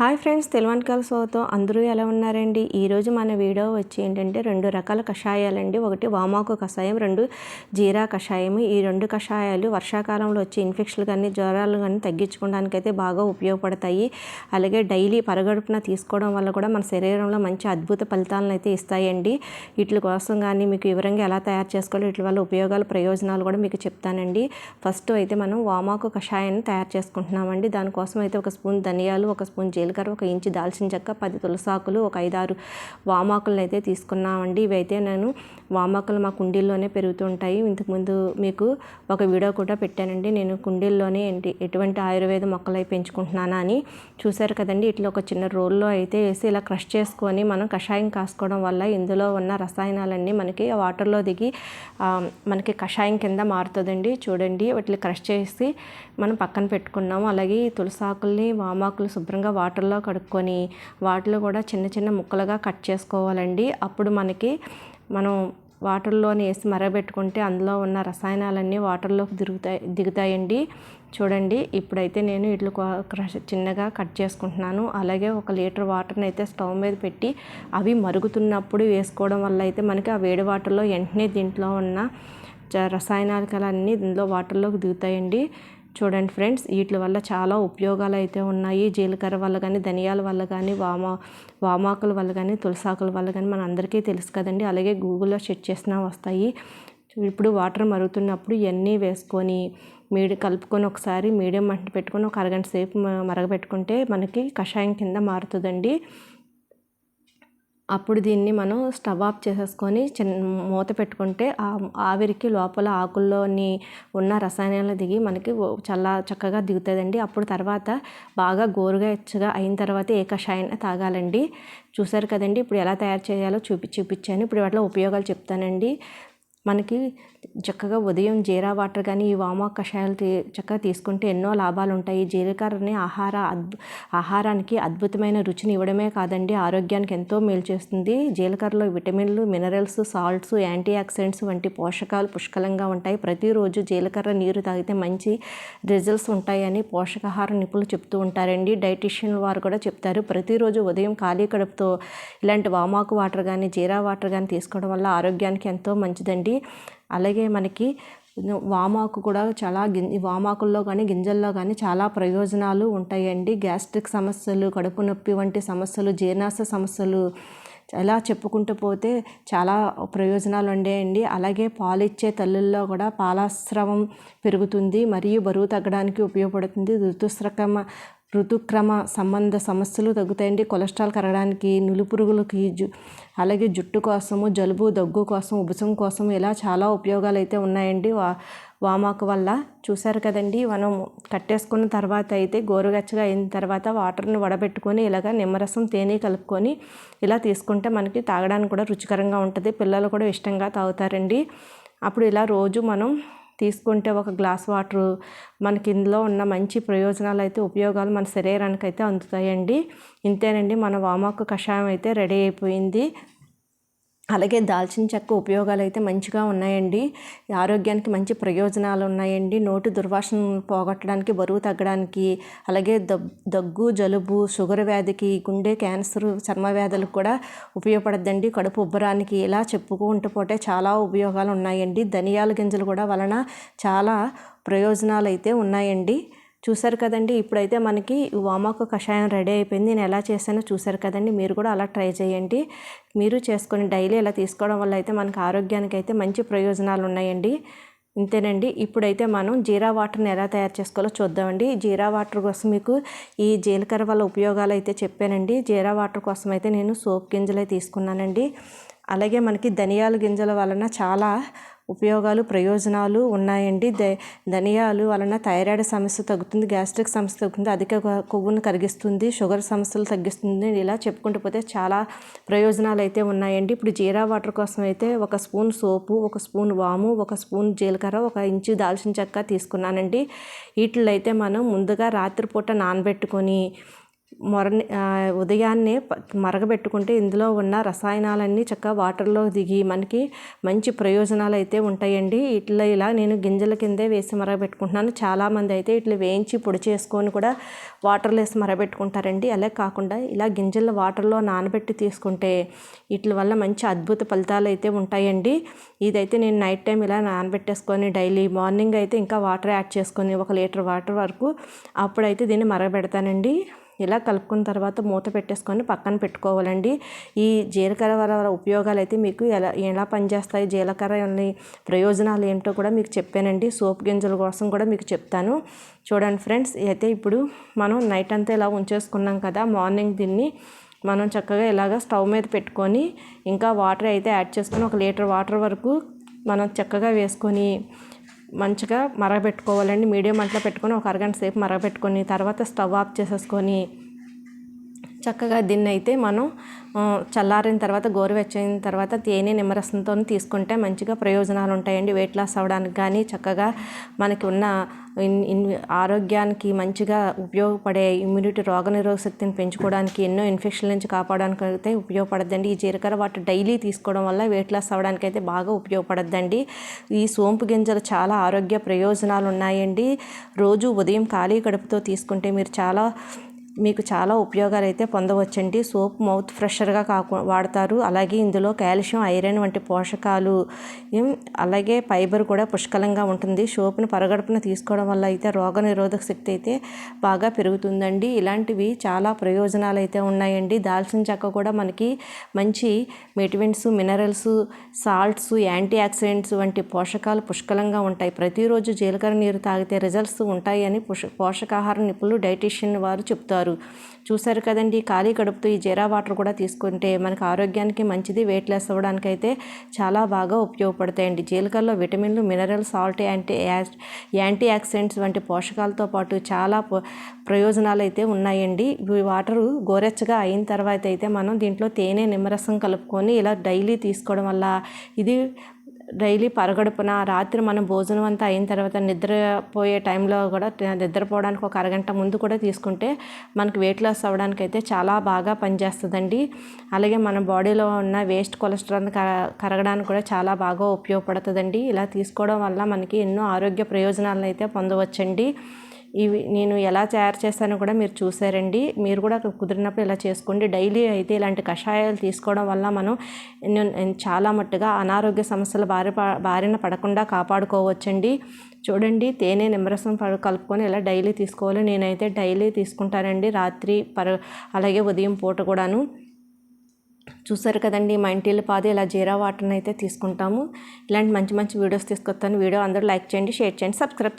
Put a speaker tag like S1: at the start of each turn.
S1: Hi friends తెలివన్కాల Sotho అందరూ ఎలా ఉన్నారండి? ఈరోజు మన వీడియో వచ్చి ఏంటంటే రెండు రకాల కషాయాలండి. ఒకటి వామాకు కషాయం రెండు జీరా కషాయం ఈ రెండు కషాయాలు వర్షాకాలంలో వచ్చే ఇన్ఫెక్షన్లు కానీ జ్వరాలు కానీ తగ్గించుకోవడానికి అయితే బాగా ఉపయోగపడతాయి. అలాగే డైలీ పరగడుపున తీసుకోవడం వల్ల కూడా మన శరీరంలో మంచి అద్భుత ఫలితాలను అయితే ఇస్తాయండి. వీటి కోసం కానీ మీకు వివరంగా ఎలా తయారు చేసుకోవాలో వీటి వల్ల ఉపయోగాలు ప్రయోజనాలు కూడా మీకు చెప్తానండి. ఫస్ట్ అయితే మనం వామాకు కషాయాన్ని తయారు చేసుకుంటున్నామండి. దానికోసం అయితే ఒక స్పూన్ ధనియాలు ఒక స్పూన్ జీలకర్ర ఒక ఇంచు దాల్చిన చెక్క పది తులసాకులు ఒక ఐదారు వామాకులను అయితే తీసుకున్నామండి. ఇవైతే నేను వామాకులు మా కుండీల్లోనే పెరుగుతుంటాయి. ఇంతకుముందు మీకు ఒక వీడియో కూడా పెట్టానండి. నేను కుండీల్లోనే ఏంటి ఎటువంటి ఆయుర్వేద మొక్కలు అయి పెంచుకుంటున్నానా అని చూశారు కదండి. ఇట్లా ఒక చిన్న రోల్లో అయితే వేసి ఇలా క్రష్ చేసుకొని మనం కషాయం కాసుకోవడం వల్ల ఇందులో ఉన్న రసాయనాలన్నీ మనకి వాటర్లో దిగి మనకి కషాయం కింద మారుతుందండి. చూడండి వాటిని క్రష్ చేసి మనం పక్కన పెట్టుకున్నాము. అలాగే ఈ తులసాకుల్ని వామాకులు శుభ్రంగా వాటర్లో కడుక్కొని వాటిలో కూడా చిన్న చిన్న ముక్కలుగా కట్ చేసుకోవాలండి. అప్పుడు మనకి మనం వాటర్లోని వేసి మరగబెట్టుకుంటే అందులో ఉన్న రసాయనాలన్నీ వాటర్లోకి దిగుతాయి దిగుతాయండి. చూడండి ఇప్పుడైతే నేను ఇట్లు క్రష్ చిన్నగా కట్ చేసుకుంటున్నాను. అలాగే ఒక లీటర్ వాటర్ని అయితే స్టవ్ మీద పెట్టి అవి మరుగుతున్నప్పుడు వేసుకోవడం వల్ల అయితే మనకి ఆ వేడి వాటర్లో వెంటనే దీంట్లో ఉన్న రసాయనాలు రసాయనాలన్నీ దీనిలో వాటర్లోకి దిగుతాయండి. చూడండి ఫ్రెండ్స్ వీటి వల్ల చాలా ఉపయోగాలు అయితే ఉన్నాయి. జీలకర్ర వల్ల కానీ ధనియాల వల్ల కానీ వామా వామాకుల వల్ల కానీ తులసాకుల వల్ల కానీ మన అందరికీ తెలుసు కదండి. అలాగే గూగుల్లో సెర్చ్ చేసినా వస్తాయి. ఇప్పుడు వాటర్ మరుగుతున్నప్పుడు ఇవన్నీ వేసుకొని మీడి కలుపుకొని ఒకసారి మీడియం మంట పెట్టుకొని ఒక అరగంట సేపు మరగపెట్టుకుంటే మరగబెట్టుకుంటే మనకి కషాయం కింద మారుతుందండి. అప్పుడు దీన్ని మనం స్టవ్ ఆఫ్ చేసేసుకొని చిన్న మూత పెట్టుకుంటే ఆ ఆవిరికి లోపల ఆకుల్లోని ఉన్న రసాయనాలు దిగి మనకి చాలా చక్కగా దిగుతుందండి. అప్పుడు తర్వాత బాగా గోరుగా ఇచ్చగా అయిన తర్వాత ఏ కషాయాన్ని తాగాలండి. చూసారు కదండి ఇప్పుడు ఎలా తయారు చేయాలో చూపి చూపించాను. ఇప్పుడు వాటిలో ఉపయోగాలు చెప్తానండి. మనకి చక్కగా ఉదయం జీరా వాటర్ కానీ ఈ వామా కషాయాలు తీ చక్కగా తీసుకుంటే ఎన్నో లాభాలు ఉంటాయి. జీలకర్రని ఆహార అద్భు ఆహారానికి అద్భుతమైన రుచిని ఇవ్వడమే కాదండి ఆరోగ్యానికి ఎంతో మేలు చేస్తుంది. జీలకర్రలో విటమిన్లు మినరల్స్ సాల్ట్స్ యాంటీ ఆక్సిడెంట్స్ వంటి పోషకాలు పుష్కలంగా ఉంటాయి. ప్రతిరోజు జీలకర్ర నీరు తాగితే మంచి రిజల్ట్స్ ఉంటాయని పోషకాహార నిపుణులు చెప్తూ ఉంటారండి. డైటిషియన్ వారు కూడా చెప్తారు ప్రతిరోజు ఉదయం ఖాళీ కడుపుతో ఇలాంటి వామాకు వాటర్ కానీ జీరా వాటర్ కానీ తీసుకోవడం వల్ల ఆరోగ్యానికి ఎంతో మంచిదండి. అలాగే మనకి వామాకు కూడా చాలా గిం వామాకుల్లో కానీ గింజల్లో కానీ చాలా ప్రయోజనాలు ఉంటాయండి. గ్యాస్ట్రిక్ సమస్యలు కడుపు నొప్పి వంటి సమస్యలు జీర్ణాస సమస్యలు ఇలా చెప్పుకుంటూ పోతే చాలా ప్రయోజనాలు ఉండేయండి. అలాగే పాలిచ్చే తల్లుల్లో కూడా పాలాస్రవం పెరుగుతుంది మరియు బరువు తగ్గడానికి ఉపయోగపడుతుంది. ఋతుస్రకమ ఋతుక్రమ సంబంధ సమస్యలు తగ్గుతాయండి. కొలెస్ట్రాల్ కరగడానికి నులిపురుగులకి జు అలాగే జుట్టు కోసము జలుబు దగ్గు కోసం ఉబ్బసం కోసం ఇలా చాలా ఉపయోగాలు అయితే ఉన్నాయండి. వా వామాకు వల్ల చూసారు కదండి. మనం కట్టేసుకున్న తర్వాత అయితే గోరువెచ్చగా అయిన తర్వాత వాటర్ని వడబెట్టుకొని ఇలాగ నిమ్మరసం తేనె కలుపుకొని ఇలా తీసుకుంటే మనకి తాగడానికి కూడా రుచికరంగా ఉంటుంది. పిల్లలు కూడా ఇష్టంగా తాగుతారండి. అప్పుడు ఇలా రోజు మనం తీసుకుంటే ఒక గ్లాస్ వాటర్ మనకి ఇందులో ఉన్న మంచి ప్రయోజనాలు అయితే ఉపయోగాలు మన శరీరానికి అయితే అందుతాయండి. ఇంతేనండి మన వామాకు కషాయం అయితే రెడీ అయిపోయింది. అలాగే దాల్చిన చెక్క ఉపయోగాలు అయితే మంచిగా ఉన్నాయండి. ఆరోగ్యానికి మంచి ప్రయోజనాలు ఉన్నాయండి. నోటి దుర్వాసన పోగొట్టడానికి బరువు తగ్గడానికి అలాగే దగ్ దగ్గు జలుబు షుగర్ వ్యాధికి గుండె క్యాన్సర్ చర్మ వ్యాధులకు కూడా ఉపయోగపడద్దండి. కడుపు ఉబ్బరానికి ఇలా చెప్పుకుంటూ పోతే చాలా ఉపయోగాలు ఉన్నాయండి. ధనియాల గింజలు కూడా వలన చాలా ప్రయోజనాలు అయితే ఉన్నాయండి. చూసారు కదండి. ఇప్పుడైతే మనకి వామాకు కషాయం రెడీ అయిపోయింది. నేను ఎలా చేశానో చూసారు కదండి. మీరు కూడా అలా ట్రై చేయండి. మీరు చేసుకొని డైలీ ఇలా తీసుకోవడం వల్ల అయితే మనకి ఆరోగ్యానికి అయితే మంచి ప్రయోజనాలు ఉన్నాయండి. ఇంతేనండి. ఇప్పుడైతే మనం జీరా వాటర్ని ఎలా తయారు చేసుకోవాలో చూద్దామండి. జీరా వాటర్ కోసం మీకు ఈ జీలకర్ర వల్ల ఉపయోగాలు అయితే చెప్పానండి. జీరా వాటర్ కోసం అయితే నేను సోప్ గింజలే తీసుకున్నానండి. అలాగే మనకి ధనియాల గింజల వలన చాలా ఉపయోగాలు ప్రయోజనాలు ఉన్నాయండి. ద ధనియాలు వలన థైరాయిడ్ సమస్య తగ్గుతుంది గ్యాస్ట్రిక్ సమస్య తగ్గుతుంది అధిక కొవ్వును కరిగిస్తుంది షుగర్ సమస్యలు తగ్గిస్తుంది ఇలా చెప్పుకుంటూ పోతే చాలా ప్రయోజనాలు అయితే ఉన్నాయండి. ఇప్పుడు జీరా వాటర్ కోసం అయితే ఒక స్పూన్ సోపు ఒక స్పూన్ వాము ఒక స్పూన్ జీలకర్ర ఒక ఇంచు దాల్చిన చెక్క తీసుకున్నానండి. వీటిలో అయితే మనం ముందుగా రాత్రిపూట నానబెట్టుకొని మొర ఉదయాన్నే మరగబెట్టుకుంటే ఇందులో ఉన్న రసాయనాలన్నీ చక్కగా వాటర్లో దిగి మనకి మంచి ప్రయోజనాలు అయితే ఉంటాయండి. ఇట్లా ఇలా నేను గింజల కిందే వేసి మరగబెట్టుకుంటున్నాను. చాలామంది అయితే ఇట్లా వేయించి పొడి చేసుకొని కూడా వాటర్లో వేసి మరగబెట్టుకుంటారండి. అలా కాకుండా ఇలా గింజలు వాటర్లో నానబెట్టి తీసుకుంటే వీటి వల్ల మంచి అద్భుత ఫలితాలు అయితే ఉంటాయండి. ఇదైతే నేను నైట్ టైం ఇలా నానబెట్టేసుకొని డైలీ మార్నింగ్ అయితే ఇంకా వాటర్ యాడ్ చేసుకొని ఒక లీటర్ వాటర్ వరకు అప్పుడైతే దీన్ని మరగబెడతానండి. ఇలా కలుపుకున్న తర్వాత మూత పెట్టేసుకొని పక్కన పెట్టుకోవాలండి. ఈ జీలకర్ర వల్ల ఉపయోగాలు అయితే మీకు ఎలా ఎలా పనిచేస్తాయి జీలకర్ర ప్రయోజనాలు ఏంటో కూడా మీకు చెప్పానండి. సోప్ గింజల కోసం కూడా మీకు చెప్తాను. చూడండి ఫ్రెండ్స్ అయితే ఇప్పుడు మనం నైట్ అంతా ఇలా ఉంచేసుకున్నాం కదా మార్నింగ్ దీన్ని మనం చక్కగా ఇలాగ స్టవ్ మీద పెట్టుకొని ఇంకా వాటర్ అయితే యాడ్ చేసుకొని ఒక లీటర్ వాటర్ వరకు మనం చక్కగా వేసుకొని మంచిగా మరగబెట్టుకోవాలండి. మీడియం మంటలో పెట్టుకొని ఒక అరగంట సేపు మరగబెట్టుకొని తర్వాత స్టవ్ ఆఫ్ చేసేసుకొని చక్కగా దీన్ని అయితే మనం చల్లారిన తర్వాత గోరువెచ్చైన తర్వాత తేనె నిమ్మరసంతో తీసుకుంటే మంచిగా ప్రయోజనాలు ఉంటాయండి వెయిట్ లాస్ అవ్వడానికి కానీ చక్కగా మనకి ఉన్న ఆరోగ్యానికి మంచిగా ఉపయోగపడే ఇమ్యూనిటీ రోగనిరోధక శక్తిని పెంచుకోవడానికి ఎన్నో ఇన్ఫెక్షన్ల నుంచి కాపాడడానికి అయితే ఉపయోగపడద్దండి. ఈ జీలకర్ర వాటర్ డైలీ తీసుకోవడం వల్ల వెయిట్ లాస్ అవ్వడానికి అయితే బాగా ఉపయోగపడద్దండి. ఈ సోంపు గింజలు చాలా ఆరోగ్య ప్రయోజనాలు ఉన్నాయండి రోజు ఉదయం ఖాళీ కడుపుతో తీసుకుంటే మీరు చాలా మీకు చాలా ఉపయోగాలు అయితే పొందవచ్చండి. సోప్ మౌత్ ఫ్రెషర్గా కాకు వాడతారు. అలాగే ఇందులో కాల్షియం ఐరన్ వంటి పోషకాలు అలాగే ఫైబర్ కూడా పుష్కలంగా ఉంటుంది. సోప్ను పరగడుపున తీసుకోవడం వల్ల అయితే రోగ నిరోధక శక్తి అయితే బాగా పెరుగుతుందండి. ఇలాంటివి చాలా ప్రయోజనాలు అయితే ఉన్నాయండి. దాల్చిన చెక్క కూడా మనకి మంచి మెటివెంట్స్ మినరల్స్ సాల్ట్స్ యాంటీ ఆక్సిడెంట్స్ వంటి పోషకాలు పుష్కలంగా ఉంటాయి. ప్రతిరోజు జీలకర్ర నీరు తాగితే రిజల్ట్స్ ఉంటాయని పోషకాహార నిపుణులు డైటీషియన్ వారు చెప్తారు. చూశారు. చూసారు కదండి ఖాళీ కడుపుతో ఈ జీరా వాటర్ కూడా తీసుకుంటే మనకు ఆరోగ్యానికి మంచిది. వెయిట్ లెస్ అవ్వడానికి అయితే చాలా బాగా ఉపయోగపడతాయండి. జీలకర్రలో విటమిన్లు mineral salt anti antioxidants వంటి పోషకాలతో పాటు చాలా ప్రయోజనాలు అయితే ఉన్నాయండి. ఈ వాటరు గోరెచ్చగా అయిన తర్వాత అయితే మనం దీంట్లో తేనె నిమ్మరసం కలుపుకొని ఇలా డైలీ తీసుకోవడం వల్ల ఇది డైలీ పరగడుపున రాత్రి మనం భోజనం అంతా అయిన తర్వాత నిద్రపోయే టైంలో కూడా నిద్రపోవడానికి ఒక అరగంట ముందు కూడా తీసుకుంటే మనకి వెయిట్ లాస్ అవ్వడానికి అయితే చాలా బాగా పనిచేస్తుందండి. అలాగే మన బాడీలో ఉన్న వేస్ట్ కొలెస్ట్రాల్ కరగడానికి కూడా చాలా బాగా ఉపయోగపడుతుందండి. ఇలా తీసుకోవడం వల్ల మనకి ఎన్నో ఆరోగ్య ప్రయోజనాలను అయితే పొందవచ్చండి. ఇవి నేను ఎలా తయారు చేస్తానో కూడా మీరు చూసారండి. మీరు కూడా కుదిరినప్పుడు ఇలా చేసుకోండి. డైలీ అయితే ఇలాంటి కషాయాలు తీసుకోవడం వల్ల మనం చాలా మట్టుగా అనారోగ్య సమస్యల బారి బారిన పడకుండా కాపాడుకోవచ్చండి. చూడండి తేనె నిమ్మరసం కలుపుకొని ఇలా డైలీ తీసుకోవాలి నేనైతే డైలీ తీసుకుంటానండి. రాత్రి పర అలాగే ఉదయం పూట కూడాను. చూసారు కదండి మా ఇంటిల్లి పాది ఇలా జీరా వాటర్ని అయితే తీసుకుంటాము. ఇలాంటి మంచి మంచి వీడియోస్ తీసుకొస్తాను. వీడియో అందరూ లైక్ చేయండి షేర్ చేయండి సబ్స్క్రైబ్ చేయండి.